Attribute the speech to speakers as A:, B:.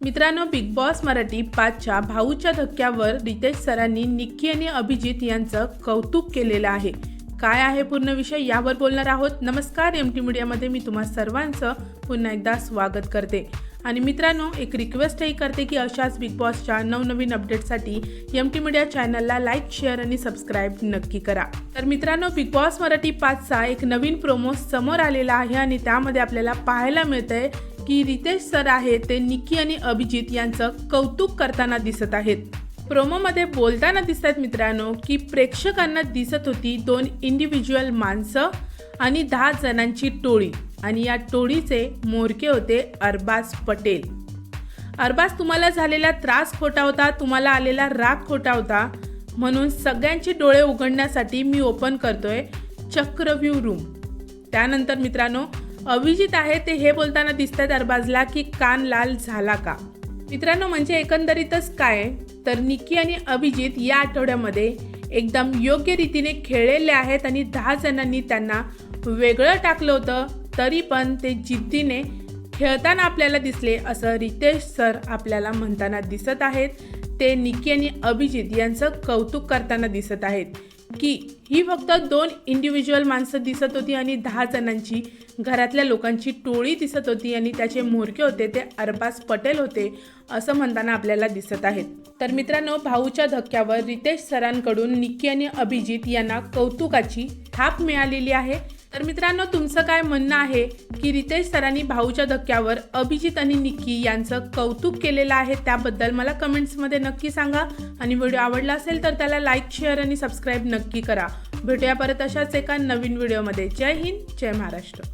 A: मित्रांनो big boss Marathi पाचच्या भाऊच्या धक्क्यावर रितेश सरांनी निक्की आणि अभिजित यांचं कौतुक केलेलं आहे. काय आहे पूर्ण विषय यावर बोलणार आहोत. नमस्कार एम टी मीडियामध्ये मी तुम्हा सर्वांचं पुन्हा एकदा स्वागत करते. आणि मित्रांनो एक रिक्वेस्टही करते की अशाच बिग बॉसच्या नवनवीन अपडेटसाठी एम टी मीडिया चॅनलला लाईक शेअर आणि सबस्क्राईब नक्की करा. तर मित्रांनो बिग बॉस मराठी पाचचा एक नवीन प्रोमो समोर आलेला आहे आणि त्यामध्ये आपल्याला पाहायला मिळतंय की रितेश सर आहे ते निक्की आणि अभिजित यांचं कौतुक करताना दिसत आहेत. प्रोमोमध्ये बोलताना दिसतात मित्रांनो की प्रेक्षकांना दिसत होती दोन इंडिव्हिज्युअल माणसं आणि दहा जणांची टोळी. आणि या टोळीचे मोरके होते अरबाज पटेल. अरबाज तुम्हाला झालेला त्रास खोटा होता तुम्हाला आलेला राग खोटा होता. म्हणून सगळ्यांचे डोळे उघडण्यासाठी मी ओपन करतोय चक्रव्यू रूम त्यानंतर मित्रांनो अभिजित आहे ते हे बोलताना दिसतात अरबाजला की कान लाल झाला का? मित्रांनो म्हणजे एकंदरीतच काय? तर निक्की आणि अभिजित या आठवड्यामध्ये एकदम योग्य रीतीने खेळलेले आहेत आणि दहा जणांनी त्यांना वेगळं टाकलं होतं तरी पण ते जिद्दीने खेळताना आपल्याला दिसले असं रितेश सर आपल्याला म्हणताना दिसत आहेत. ते निक्की आणि अभिजित यांचं कौतुक करताना दिसत आहेत. की ही फक्त दोन इंडिव्हिज्युअल माणसं दिसत होती आणि दहा जणांची घरातल्या लोकांची टोळी दिसत होती आणि त्याचे मोरके होते ते अरबाज पटेल होते असं म्हणताना आपल्याला दिसत आहेत. तर मित्रांनो भाऊच्या धक्क्यावर रितेश सरांकडून निक्की आणि अभिजित यांना कौतुकाची थाप मिळालेली आहे. तर मित्रांनो तुमचं काय म्हणणं आहे? की रितेश सरांनी भाऊच्या धक्क्यावर अभिजित आणि निक्की यांचं कौतुक केलेलं आहे त्याबद्दल मला कमेंट्समध्ये नक्की सांगा. आणि व्हिडिओ आवडला असेल तर त्याला लाईक शेअर आणि सबस्क्राईब नक्की करा. भेटूया परत अशाच एका नवीन व्हिडिओमध्ये. जय हिंद जय महाराष्ट्र.